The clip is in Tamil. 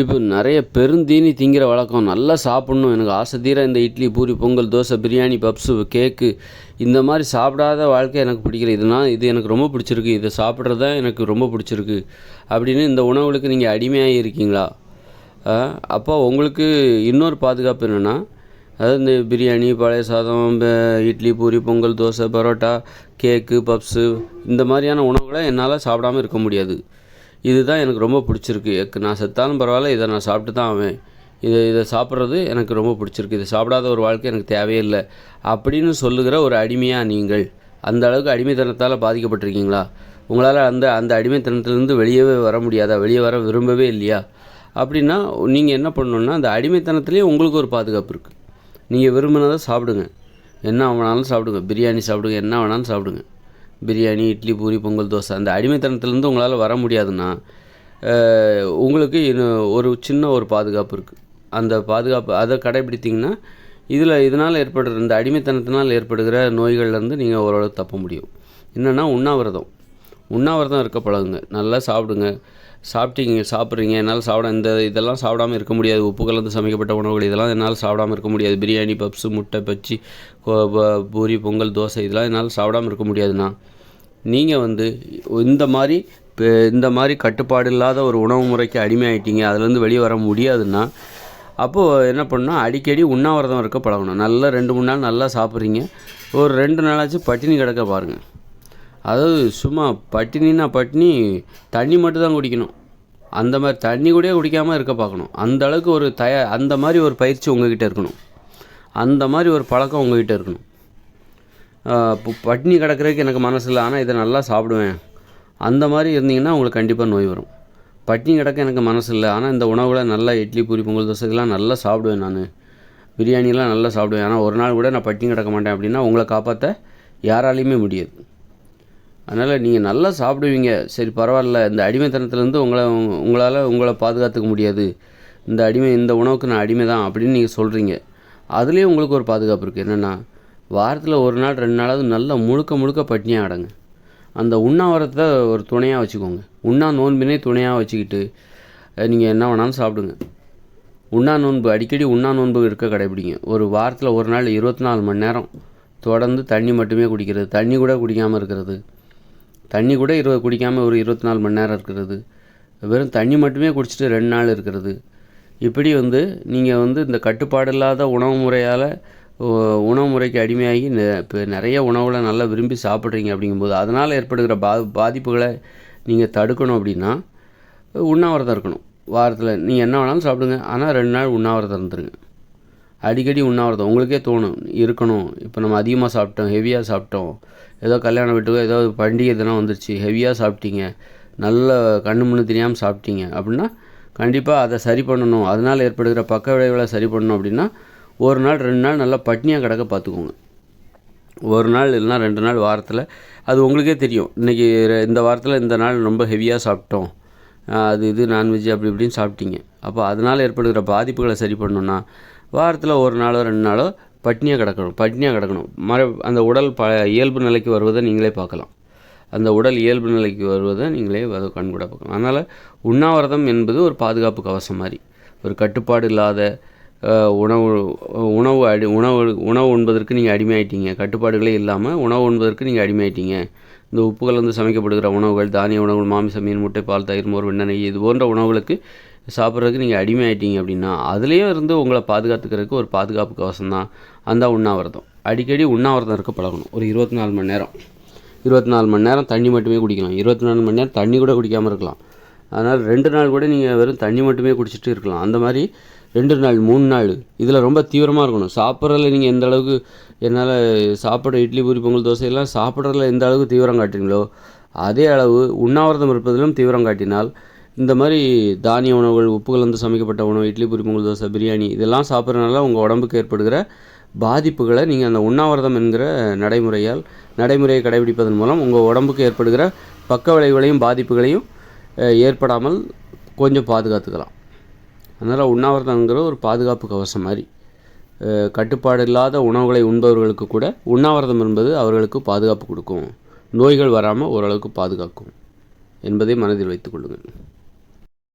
இப்போ நிறைய பெருந்தீனி திங்கிற வழக்கம். நல்லா சாப்பிட்ணும். எனக்கு ஆசை தீர இந்த இட்லி பூரி பொங்கல் தோசை பிரியாணி பப்ஸு கேக்கு இந்த மாதிரி சாப்பிடாத வாழ்க்கை எனக்கு பிடிக்கல. இதுனால் இது எனக்கு ரொம்ப பிடிச்சிருக்கு. இதை சாப்பிட்றது தான் எனக்கு ரொம்ப பிடிச்சிருக்கு. அப்படின்னு இந்த உணவுகளுக்கு நீங்கள் அடிமையாக இருக்கீங்களா? அப்போ உங்களுக்கு இன்னொரு பாதுகாப்பு என்னென்னா அதாவது இந்த பிரியாணி பழைய சாதம் இட்லி பூரி பொங்கல் தோசை பரோட்டா கேக்கு பப்ஸு இந்த மாதிரியான உணவுகளை என்னால் சாப்பிடாமல் இருக்க முடியாது. இதுதான் எனக்கு ரொம்ப பிடிச்சிருக்கு. எக்கு நான் செத்தாலும் பரவாயில்ல இதை நான் சாப்பிட்டு தான் ஆவேன். இதை இதை சாப்பிட்றது எனக்கு ரொம்ப பிடிச்சிருக்கு. இதை சாப்பிடாத ஒரு வாழ்க்கை எனக்கு தேவையே இல்லை. அப்படின்னு சொல்லுகிற ஒரு அடிமையாக நீங்கள் அந்த அளவுக்கு அடிமைத்தனத்தால் பாதிக்கப்பட்டிருக்கீங்களா? உங்களால் அந்த அந்த அடிமைத்தனத்திலேருந்து வெளியவே வர முடியாதா? வெளியே வர விரும்பவே இல்லையா? அப்படின்னா நீங்கள் என்ன பண்ணணுன்னா அந்த அடிமைத்தனத்துலேயே உங்களுக்கு ஒரு பாதுகாப்பு இருக்குது நீங்கள் விரும்பினதை சாப்பிடுங்க. என்ன வேணாலும் சாப்பிடுங்க. பிரியாணி சாப்பிடுங்க என்ன வேணாலும் சாப்பிடுங்க. பிரியாணி இட்லி பூரி பொங்கல் தோசை. அந்த அடிமைத்தனத்துலேருந்து உங்களால் வர முடியாதுன்னா உங்களுக்கு இன்னும் ஒரு சின்ன ஒரு பாதுகாப்பு இருக்குது அந்த பாதுகாப்பு அதை கடைபிடித்திங்கன்னா இதில் இதனால் ஏற்படுற இந்த அடிமைத்தனத்தினால் ஏற்படுகிற நோய்கள்லேருந்து நீங்கள் ஓரளவுக்கு தப்ப முடியும். என்னென்னா உண்ணாவிரதம். உண்ணாவிரதம் இருக்க பழகுங்க. நல்லா சாப்பிடுங்க. சாப்பிட்டீங்க சாப்பிட்றீங்க என்னால் சாப்பிட இந்த இதெல்லாம் சாப்பிடாமல் இருக்க முடியாது. உப்பு கலந்து சமைக்கப்பட்ட உணவுகள் இதெல்லாம் என்னால் சாப்பிடாமல் இருக்க முடியாது. பிரியாணி பப்ஸு முட்டை பச்சி பூரி பொங்கல் தோசை இதெல்லாம் என்னால் சாப்பிடாமல் இருக்க முடியாதுண்ணா. நீங்கள் வந்து இந்த மாதிரி இந்த மாதிரி கட்டுப்பாடு இல்லாத ஒரு உணவு முறைக்கு அடிமையாயிட்டீங்க. அதுலேருந்து வெளியே வர முடியாதுன்னா அப்போது என்ன பண்ணால் அடிக்கடி உண்ணாவிரதம் இருக்க பழகணும். நல்லா ரெண்டு மூணு நாள் நல்லா சாப்பிட்றீங்க. ஒரு ரெண்டு நாளாச்சும் பட்டினி கிடக்க பாருங்கள் அதாவது சும்மா பட்டினின்னா பட்டினி தண்ணி மட்டும் தான் குடிக்கணும். அந்த மாதிரி தண்ணி கூட குடிக்காமல் இருக்க பார்க்கணும். அந்த அளவுக்கு ஒரு தய அந்த மாதிரி ஒரு பயிற்சி உங்ககிட்ட இருக்கணும். அந்த மாதிரி ஒரு பழக்கம் உங்ககிட்ட இருக்கணும். பட்டினி கிடக்கிறதுக்கு எனக்கு மனசு இல்லை. ஆனால் இதை நல்லா சாப்பிடுவேன். அந்த மாதிரி இருந்தீங்கன்னா உங்களுக்கு கண்டிப்பாக நோய் வரும். பட்டினி கிடக்க எனக்கு மனசு இல்லை. ஆனால் இந்த உணவுகளை நல்லா இட்லி பூரி பொங்கல் தோசை இதெல்லாம் நல்லா சாப்பிடுவேன் நான். பிரியாணிலாம் நல்லா சாப்பிடுவேன். ஆனால் ஒரு நாள் கூட நான் பட்டினி கிடக்க மாட்டேன் அப்படின்னா உங்களை காப்பாற்ற யாராலையுமே முடியாது. அதனால் நீங்கள் நல்லா சாப்பிடுவீங்க. சரி பரவாயில்ல. இந்த அடிமைத்தனத்துலேருந்து உங்களை உங்களால் உங்களை பாதுகாத்துக்க முடியாது. இந்த அடிமை இந்த உணவுக்கு நான் அடிமை தான் அப்படின்னு நீங்கள் சொல்கிறீங்க அதுலேயும் உங்களுக்கு ஒரு பாதுகாப்பு இருக்குது என்னென்னா வாரத்தில் ஒரு நாள் ரெண்டு நாளாவது நல்லா முழுக்க முழுக்க பட்டினியாக அடங்க அந்த உண்ணாவிரத்தை ஒரு துணையாக வச்சுக்கோங்க. உண்ணா நோன்பினே துணையாக வச்சுக்கிட்டு நீங்கள் என்ன வேணாலும் சாப்பிடுங்க. உண்ணா நோன்பு அடிக்கடி உண்ணா நோன்பு இருக்க கடைபிடிங்க. ஒரு வாரத்தில் ஒரு நாள் இருபத்தி நாலு மணி நேரம் தொடர்ந்து தண்ணி மட்டுமே குடிக்கிறது. தண்ணி கூட குடிக்காமல் இருக்கிறது. தண்ணி கூட இருபது குடிக்காமல் ஒரு இருபத்தி நாலு மணி நேரம் இருக்கிறது. வெறும் தண்ணி மட்டுமே குடிச்சிட்டு ரெண்டு நாள் இருக்கிறது. இப்படி வந்து நீங்கள் வந்து இந்த கட்டுப்பாடு இல்லாத உணவு முறையால் உணவு முறைக்கு அடிமையாகி இப்போ நிறைய உணவுகளை நல்லா விரும்பி சாப்பிட்றீங்க அப்படிங்கும்போது அதனால் ஏற்படுகிற பா பாதிப்புகளை நீங்கள் தடுக்கணும் அப்படின்னா உண்ணாவிரதம் இருக்கணும். வாரத்தில் நீங்கள் என்ன வேணாலும் சாப்பிடுங்க. ஆனால் ரெண்டு நாள் உண்ணாவிரதம் இருந்துருங்க. அடிக்கடி உண்ணாவிரதம். உங்களுக்கே தோணும் இருக்கணும். இப்போ நம்ம அதிகமாக சாப்பிட்டோம் ஹெவியாக சாப்பிட்டோம். ஏதோ கல்யாணம் வீட்டுக்கோ ஏதோ பண்டிகை தினம் வந்துருச்சு ஹெவியாக சாப்பிட்டீங்க. நல்ல கண்ணு முன்னு தெரியாமல் சாப்பிட்டீங்க அப்படின்னா கண்டிப்பாக அதை சரி பண்ணணும். அதனால் ஏற்படுகிற பக்க விளைவுகளை சரி பண்ணணும் அப்படின்னா ஒரு நாள் ரெண்டு நாள் நல்லா பட்னியாக கிடக்க பார்த்துக்கோங்க. ஒரு நாள் இல்லைனா ரெண்டு நாள் வாரத்தில். அது உங்களுக்கே தெரியும். இன்றைக்கி இந்த வாரத்தில் இந்த நாள் ரொம்ப ஹெவியாக சாப்பிட்டோம். அது இது நான்வெஜ் அப்படி இப்படின்னு சாப்பிட்டீங்க. அப்போ அதனால் ஏற்படுகிற பாதிப்புகளை சரி பண்ணணுன்னா வாரத்தில் ஒரு நாளோ ரெண்டு நாளோ பட்னியாக கிடக்கணும் பட்னியாக கிடக்கணும். மர அந்த உடல் ப இயல்பு நிலைக்கு வருவதை நீங்களே பார்க்கலாம். அந்த உடல் இயல்பு நிலைக்கு வருவதை நீங்களே அதை கண்கூட பார்க்கலாம். அதனால் உண்ணாவிரதம் என்பது ஒரு பாதுகாப்பு கவசம் மாதிரி. ஒரு கட்டுப்பாடு இல்லாத உணவு உணவு அடி உணவு உணவு உண்பதற்கு நீங்கள் அடிமையாயிட்டீங்க. கட்டுப்பாடுகளே இல்லாமல் உணவு உண்பதற்கு நீங்கள் அடிமையாயிட்டீங்க. இந்த உப்பு கலந்து சமைக்கப்படுகிற உணவுகள் தானிய உணவுகள் மாமிசம் மீன் முட்டை பால் தயிர் மோர் வெண்ணெய் இது போன்ற உணவுகளுக்கு சாப்பிட்றதுக்கு நீங்கள் அடிமை ஆகிட்டீங்க அப்படின்னா அதுலேயும் இருந்து உங்களை பாதுகாத்துக்கிறதுக்கு ஒரு பாதுகாப்பு கவசம் தான் அந்த உண்ணாவிரதம். அடிக்கடி உண்ணாவிரதம் இருக்க பழகணும். ஒரு இருபத்தி நாலு மணி நேரம். இருபத்தி நாலு மணி நேரம் தண்ணி மட்டுமே குடிக்கலாம். இருபத்தி நாலு மணி நேரம் தண்ணி கூட குடிக்காமல் இருக்கலாம். அதனால் ரெண்டு நாள் கூட நீங்கள் வெறும் தண்ணி மட்டுமே குடிச்சிட்டு இருக்கலாம். அந்த மாதிரி ரெண்டு நாள் மூணு நாள் இதில் ரொம்ப தீவிரமாக இருக்கணும். சாப்பிட்றதுல நீங்கள் எந்த அளவுக்கு என்னால் சாப்பிட்ற இட்லி பூரி பொங்கல் தோசையெல்லாம் சாப்பிட்றதுல எந்த அளவுக்கு தீவிரம் காட்டுறீங்களோ அதே அளவு உண்ணாவிரதம் இருப்பதிலும் தீவிரம் காட்டினால் இந்த மாதிரி தானிய உணவுகள் உப்பு கலந்து சமைக்கப்பட்ட உணவு இட்லி பூரி தோசை பிரியாணி இதெல்லாம் சாப்பிட்றதுனால உங்கள் உடம்புக்கு ஏற்படுகிற பாதிப்புகளை நீங்கள் அந்த உண்ணாவிரதம் என்கிற நடைமுறையால் நடைமுறையை கடைபிடிப்பதன் மூலம் உங்கள் உடம்புக்கு ஏற்படுகிற பக்க விளைவுகளையும் பாதிப்புகளையும் ஏற்படாமல் கொஞ்சம் பாதுகாத்துக்கலாம். அதனால் உண்ணாவிரதங்கிற ஒரு பாதுகாப்பு கவசம் மாதிரி. கட்டுப்பாடு இல்லாத உணவுகளை உண்பவர்களுக்கு கூட உண்ணாவிரதம் என்பது அவர்களுக்கு பாதுகாப்பு கொடுக்கும். நோய்கள் வராமல் ஓரளவுக்கு பாதுகாக்கும் என்பதை மனதில் வைத்துக் கொள்ளுங்கள்.